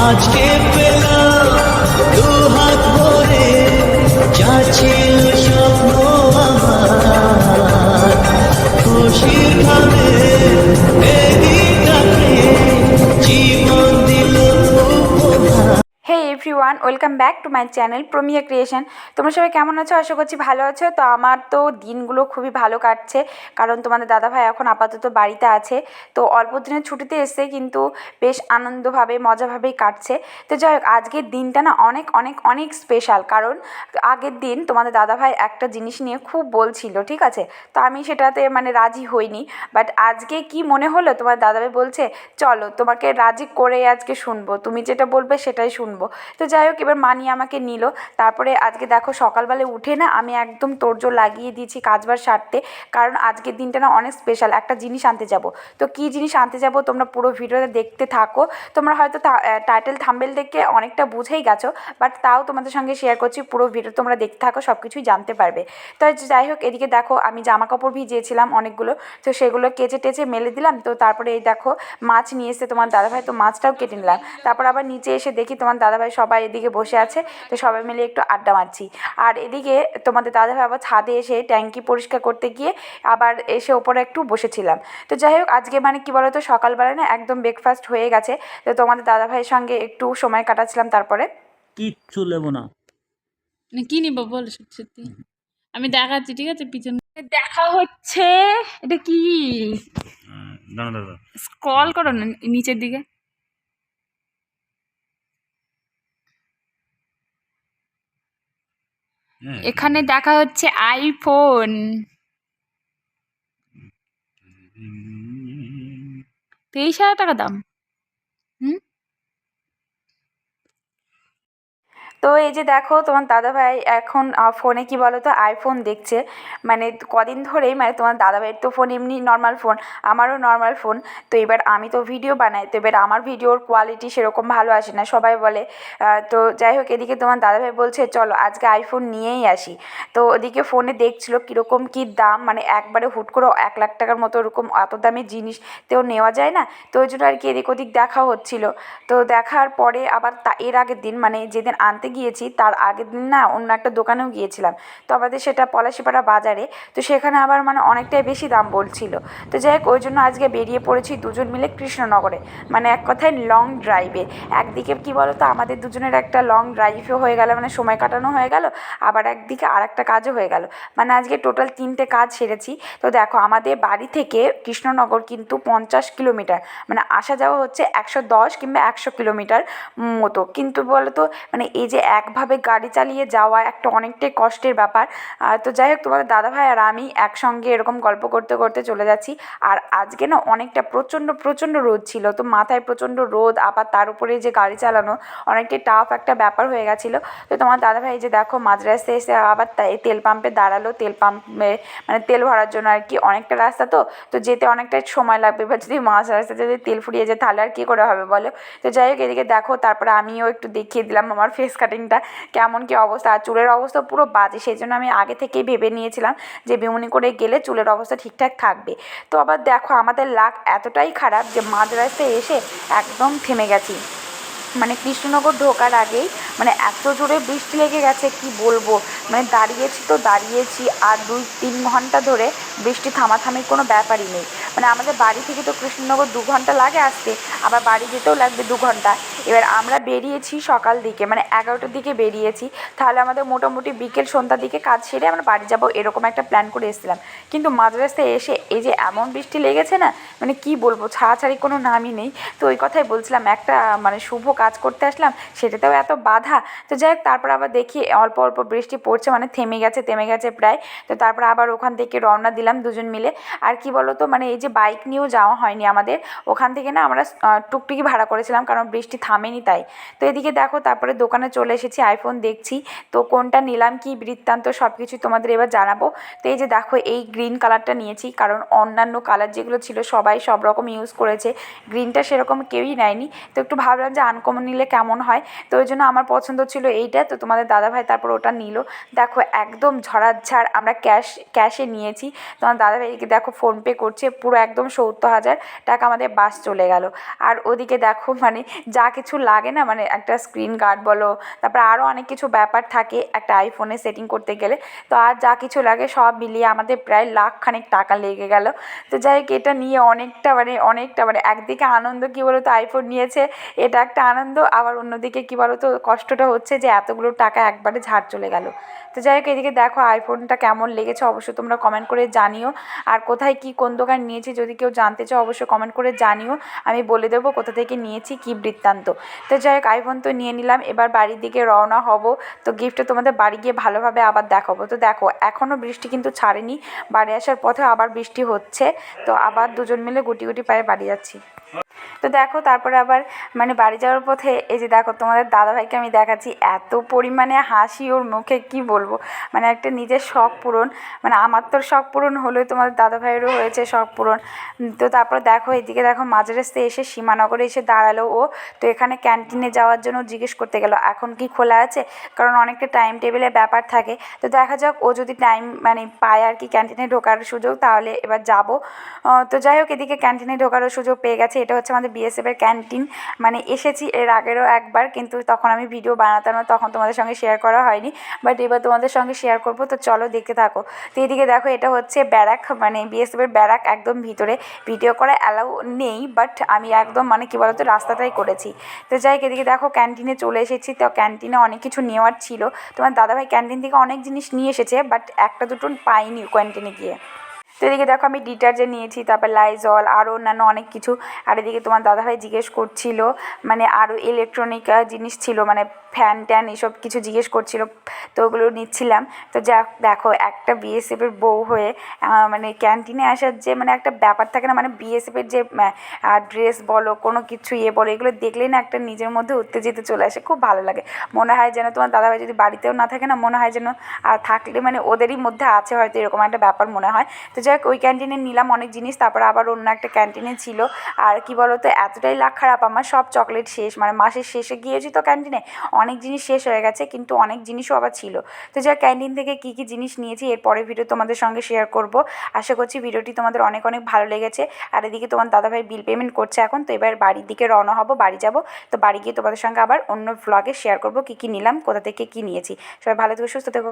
আজকে পেলাম দু হাত ভরে যা স্বপ্ন আমার। খুশির ভাবে everyone welcome back to my channel Promiya creation তোমরা সবাই কেমন আছো? আশা করছি ভালো আছো। তো আমার তো দিনগুলো খুবই ভালো কাটছে, কারণ তোমাদের দাদাভাই এখন আপাতত বাড়িতে আছে। তো অল্প দিনের ছুটিতে এসছে কিন্তু বেশ আনন্দভাবে, মজাভাবেই কাটছে। তো যাই হোক, আজকের দিনটা না অনেক অনেক অনেক স্পেশাল কারণ আগের দিন তোমাদের দাদাভাই একটা জিনিস নিয়ে খুব বলছিল, ঠিক আছে? তো আমি সেটাতে মানে রাজি হইনি। বাট আজকে কি মনে হলো? তোমার দাদাভাই বলছে, চলো, তোমাকে রাজি করে আজকে শুনব। তুমি যেটা বলবে সেটাই শুনব। তো যাই হোক, এবার মানি আমাকে নিল। তারপরে আজকে দেখো সকালবেলা উঠে না আমি একদম তোড়জোড় লাগিয়ে দিয়েছি কাজবার সারতে। কারণ আজকের দিনটা না অনেক স্পেশাল একটা জিনিস আনতে যাব। তো কী জিনিস আনতে যাব তোমরা পুরো ভিডিওটা দেখতে থাকো। তোমরা হয়তো টাইটেল থাম্বেল দেখে অনেকটা বুঝেই গেছো বাট তাও তোমাদের সঙ্গে শেয়ার করছি। পুরো ভিডিও তোমরা দেখতে থাকো সব কিছুই জানতে পারবে। তো যাই হোক, এদিকে দেখো আমি জামা কাপড় ভিজিয়েছিলাম অনেকগুলো। তো সেগুলো কেচে টেচে মেলে দিলাম। তো তারপরে এই দেখো মাছ নিয়ে এসে তোমার দাদাভাই। তো মাছটাও কেটে নিলাম। তারপর আবার নিচে এসে দেখি তোমার দাদাভাই সবাই এদিকে বসে আছে তো সবাই মিলে একটু আড্ডা মারছি। আর এদিকে তোমাদের দাদাভাই আবার ছাদে এসে ট্যাঙ্কি পরিষ্কার করতে গিয়ে আবার এসে ওপরে একটু বসেছিলাম। তো যাই হোক আজকে মানে কি বলতো সকালবেলা না একদম ব্রেকফাস্ট হয়ে গেছে। তো তোমাদের দাদাভাইয়ের সঙ্গে একটু সময় কাটাচ্ছিলাম তারপরে। কিচ্ছু নেব না। মানে কি নিব বল সত্যি সত্যি। আমি দেখাচ্ছি ঠিক আছে? পিছনে দেখা হচ্ছে। এটা কি? স্ক্রল করো না নিচের দিকে। এখানে দেখা হচ্ছে আইফোন। তেইশ হাজার টাকা দাম। তো এই যে দেখো তোমার দাদাভাই এখন ফোনে কি বলো তো আইফোন দেখছে। মানে কদিন ধরেই মানে তোমার দাদাভাইয়ের তো ফোন এমনি নর্মাল ফোন আমারও নর্মাল ফোন তো এবার আমি তো ভিডিও বানাই, তো এবার আমার ভিডিওর কোয়ালিটি সেরকম ভালো আসে না, সবাই বলে। তো যাই হোক, এদিকে তোমার দাদাভাই বলছে, চলো, আজকে আইফোন নিয়েই আসি। তো ওদিকে ফোনে দেখছিল কীরকম কী দাম মানে একবারে হুট করে এক লাখ টাকার মতো ওরকম এত দামি জিনিস তেও নেওয়া যায় না। তো ওই জন্য আর কি এদিক ওদিক দেখা হচ্ছিল। তো দেখার পরে আবার তা, এর আগের দিন মানে যেদিন আনতে গিয়েছি, তার আগের দিন না অন্য একটা দোকানেও গিয়েছিলাম। তো আমাদের সেটা পলাশিপাড়া বাজারে, তো সেখানে আবার মানে অনেকটাই বেশি দাম বলছিল। তো যাই হোক, ওই জন্য আজকে বেরিয়ে পড়েছি দুজন মিলে কৃষ্ণনগরে। মানে এক কথায় লং ড্রাইভে একদিকে কি বলো তো আমাদের দুজনের একটা লং ড্রাইভও হয়ে গেল মানে সময় কাটানো হয়ে গেল, আবার একদিকে আর একটা কাজও হয়ে গেল। মানে আজকে টোটাল তিনটে কাজ সেরেছি। তো দেখো, আমাদের বাড়ি থেকে কৃষ্ণনগর কিন্তু পঞ্চাশ কিলোমিটার মানে আসা যাওয়া হচ্ছে একশো দশ কিংবা একশো কিলোমিটার মতো। কিন্তু বলো তো মানে এই যে একভাবে গাড়ি চালিয়ে যাওয়া একটা অনেকটাই কষ্টের ব্যাপার। তো যাই হোক, তোমাদের দাদাভাই আর আমি একসঙ্গে এরকম গল্প করতে করতে চলে যাচ্ছি। আর আজকে না অনেকটা প্রচণ্ড প্রচণ্ড রোদ ছিল, তো মাথায় প্রচণ্ড রোদ, আবার তার উপরে যে গাড়ি চালানো অনেকটাই টাফ একটা ব্যাপার হয়ে গেছিল। তো তোমার দাদাভাই যে দেখো মাঝ রাস্তায় এসে আবার তেল পাম্পে দাঁড়াল, তেল পাম্পে মানে তেল ভরার জন্য আর কি অনেকটা রাস্তা তো তো যেতে অনেকটা সময় লাগবে। এবার যদি মাঝ রাস্তায় যদি তেল ফুরিয়ে যায় তাহলে আর কী করে হবে বলো? তো যাই হোক, এদিকে দেখো, তারপরে আমিও একটু দেখিয়ে দিলাম আমার ফেস কাটিংটা কেমন কি অবস্থা? আর চুলের অবস্থা পুরো বাজে, সেই জন্য আমি আগে থেকেই ভেবে নিয়েছিলাম যে বিমনি করে গেলে চুলের অবস্থা ঠিকঠাক থাকবে। তো আবার দেখো, আমাদের লাক এতটাই খারাপ যে মাঝ রাস্তায় এসে একদম থেমে গেছি। মানে কৃষ্ণনগর ঢোকার আগেই মানে এত জোরে বৃষ্টি লেগে গেছে, কি বলব? মানে দাঁড়িয়েছি তো দাঁড়িয়েছি, আর দুই, তিন ঘণ্টা ধরে বৃষ্টি থামাথামির কোনো ব্যাপারই নেই। মানে আমাদের বাড়ি থেকে তো কৃষ্ণনগর দু ঘণ্টা লাগে আসতে, আবার বাড়ি যেতেও লাগবে দু ঘণ্টা। এবার আমরা বেরিয়েছি সকাল দিকে মানে এগারোটার দিকে বেরিয়েছি। তাহলে আমাদের মোটামুটি বিকেল সন্ধ্যার দিকে কাজ সেরে আমরা বাড়ি যাব এরকম একটা প্ল্যান করে এসেছিলাম। কিন্তু মাঝ রাস্তায় এসে এই যে এমন বৃষ্টি লেগেছে না মানে কি বলব, ছাড়াছাড়ি কোনো নামই নেই। তো ওই কথাই বলছিলাম, একটা মানে শুভ কাজ করতে আসলাম, সেটাতেও এত বাধা। তো যাই হোক, তারপর আবার দেখি অল্প অল্প বৃষ্টি পড়ছে মানে থেমে গেছে থেমে গেছে প্রায়। তো তারপর আবার ওখান থেকে রওনা দিলাম দুজন মিলে। আর কি বলো তো মানে এই যে বাইক নিয়েও যাওয়া হয়নি আমাদের, ওখান থেকে না আমরা টুকটুকি ভাড়া করেছিলাম, কারণ বৃষ্টি থামেনি তাই। তো এদিকে দেখো, তারপরে দোকানে চলে এসেছি আইফোন দেখছি। তো কোনটা নিলাম, কি বৃত্তান্ত সব কিছু তোমাদের এবার জানাব। তো এই যে দেখো, এই গ্রিন কালারটা নিয়েছি, কারণ অন্যান্য কালার যেগুলো ছিল, সবাই সব রকম ইউজ করেছে। গ্রিনটা সেরকম কেউই নেয়নি। তো একটু ভাবলাম যে আনকমন নিলে কেমন হয়? তো ওই জন্য আমার পছন্দ ছিল এইটা। তো তোমাদের দাদাভাই তারপর ওটা নিল। দেখো, একদম ঝড়াঝাড় আমরা ক্যাশ ক্যাশে নিয়েছি। তোমার দাদাভাইকে দেখো ফোনপে করছে, পুরো একদম সত্তর হাজার টাকা আমাদের বাস চলে গেল। আর ওদিকে দেখো মানে যাকে কিছু লাগে না? মানে একটা স্ক্রিন গার্ড বলো, তারপর আরও অনেক কিছু ব্যাপার থাকে একটা আইফোনে সেটিং করতে গেলে। তো আর যা কিছু লাগে সব মিলিয়ে আমাদের প্রায় লাখ খানেক টাকা লেগে গেল। তো যাই হোক, এটা নিয়ে অনেকটা মানে অনেকটা মানে একদিকে আনন্দ কী বলো তো আইফোন নিয়েছে, এটা একটা আনন্দ। আবার অন্যদিকে কী বলো তো কষ্টটা হচ্ছে যে এতগুলো টাকা একবারে ঝাড় চলে গেল। তো যাই হোক, এদিকে দেখো আইফোনটা কেমন লেগেছে, অবশ্যই তোমরা কমেন্ট করে জানিও। আর কোথায় কি কোন দোকান নিয়েছি যদি কেউ জানতে চাও, অবশ্যই কমেন্ট করে জানিও। আমি বলে দেবো কোথা থেকে নিয়েছি, কী বৃত্তান্ত। তো যাই হোক আইফোন তো নিয়ে নিলাম। এবার বাড়ির দিকে রওনা হব। তো গিফটটা তোমাদের বাড়ি গিয়ে ভালোভাবে আবার দেখাবো। তো দেখো এখনও বৃষ্টি কিন্তু ছাড়েনি। বাড়ি আসার পথে আবার বৃষ্টি হচ্ছে। তো আবার দুজন মিলে গুটি গুটি পায়ে বাড়ি যাচ্ছি। তো দেখো, তারপরে আবার মানে বাড়ি যাওয়ার পথে এই যে দেখো, তোমাদের দাদাভাইকে আমি দেখাচ্ছি, এত পরিমাণে হাসি ওর মুখে, কি বলব? মানে একটা নিজের শখ পূরণ মানে আমার তো শখ পূরণ হলেও তোমাদের দাদাভাইয়েরও হয়েছে শখ পূরণ। তো তারপর দেখো, এদিকে দেখো মাঝ রাস্তায় এসে সীমানগরে এসে দাঁড়াল ও। তো এখানে ক্যান্টিনে যাওয়ার জন্য জিজ্ঞেস করতে গেল, এখন কি খোলা আছে? কারণ অনেকটা টাইম টেবিলের ব্যাপার থাকে। তো দেখা যাক, ও যদি টাইম মানে পায় আর কি, ক্যান্টিনে ঢোকার সুযোগ, তাহলে এবার যাব। তো যাই হোক, এদিকে ক্যান্টিনে ঢোকারও সুযোগ পেয়ে গেছে। এটা হচ্ছে আমাদের বিএসএফের ক্যান্টিন মানে এসেছি এর আগেরও একবার, কিন্তু তখন আমি ভিডিও বানাতাম না, তখন তোমাদের সঙ্গে শেয়ার করা হয়নি। বাট এবার তোমাদের সঙ্গে শেয়ার করব, তো চলো দেখতে থাকো। তো এদিকে দেখো, এটা হচ্ছে ব্যারাক মানে বিএসএফের ব্যারাক একদম ভিতরে। ভিডিও করা অ্যালাউ নেই বাট আমি একদম মানে কী বলতো, রাস্তাটাই করেছি। তো যাই এদিকে দেখো ক্যান্টিনে চলে এসেছি। তো ক্যান্টিনে অনেক কিছু নেওয়ার ছিল। তোমার দাদাভাই ক্যান্টিন থেকে অনেক জিনিস নিয়ে এসেছে বাট একটা দুটো পাইনি ক্যান্টিনে গিয়ে। তো এদিকে দেখো আমি ডিটারজেন্ট নিয়েছি, তারপর লাইজল আরও অন্যান্য অনেক কিছু। আর এদিকে তোমার দাদাভাই জিজ্ঞেস করছিল মানে আরও ইলেকট্রনিক জিনিস ছিল মানে ফ্যান ট্যান এসব কিছু জিজ্ঞেস করছিল, তো ওগুলো নিচ্ছিলাম। তো যা দেখো, একটা বিএসএফের বউ হয়ে মানে ক্যান্টিনে আসার যে মানে একটা ব্যাপার থাকে না মানে বিএসএফের যে ড্রেস বলো, কোনো কিছু ইয়ে বলো, এগুলো দেখলেই না একটা নিজের মধ্যে উত্তেজিত চলে আসে, খুব ভালো লাগে। মনে হয় যেন তোমার দাদাভাই যদি বাড়িতেও না থাকে না, মনে হয় যেন থাকলে মানে ওদেরই মধ্যে আছে হয়তো এরকম একটা ব্যাপার মনে হয়। তো যাই হোক ওই ক্যান্টিনে নিলাম অনেক জিনিস, তারপর আবার অন্য একটা ক্যান্টিনে ছিল। আর কি বলো তো এতটাই লাখ খারাপ, আমার সব চকলেট শেষ মানে মাসের শেষে গিয়েছি তো ক্যান্টিনে অনেক জিনিস শেষ হয়ে গেছে, কিন্তু অনেক জিনিসও আবার ছিল। তো যাই ক্যান্টিন থেকে কী কী জিনিস নিয়েছি এরপরে ভিডিও তোমাদের সঙ্গে শেয়ার করব। আশা করছি ভিডিওটি তোমাদের অনেক অনেক ভালো লেগেছে। আর এদিকে তোমার দাদাভাই বিল পেমেন্ট করছে এখন, তো এবার বাড়ির দিকে রওনা হব, বাড়ি যাব। তো বাড়ি গিয়ে তোমাদের সঙ্গে আবার অন্য ভ্লগে শেয়ার করব, কী কী নিলাম, কোথা থেকে কী নিয়েছি। সবাই ভালো থেকো, সুস্থ থেকো।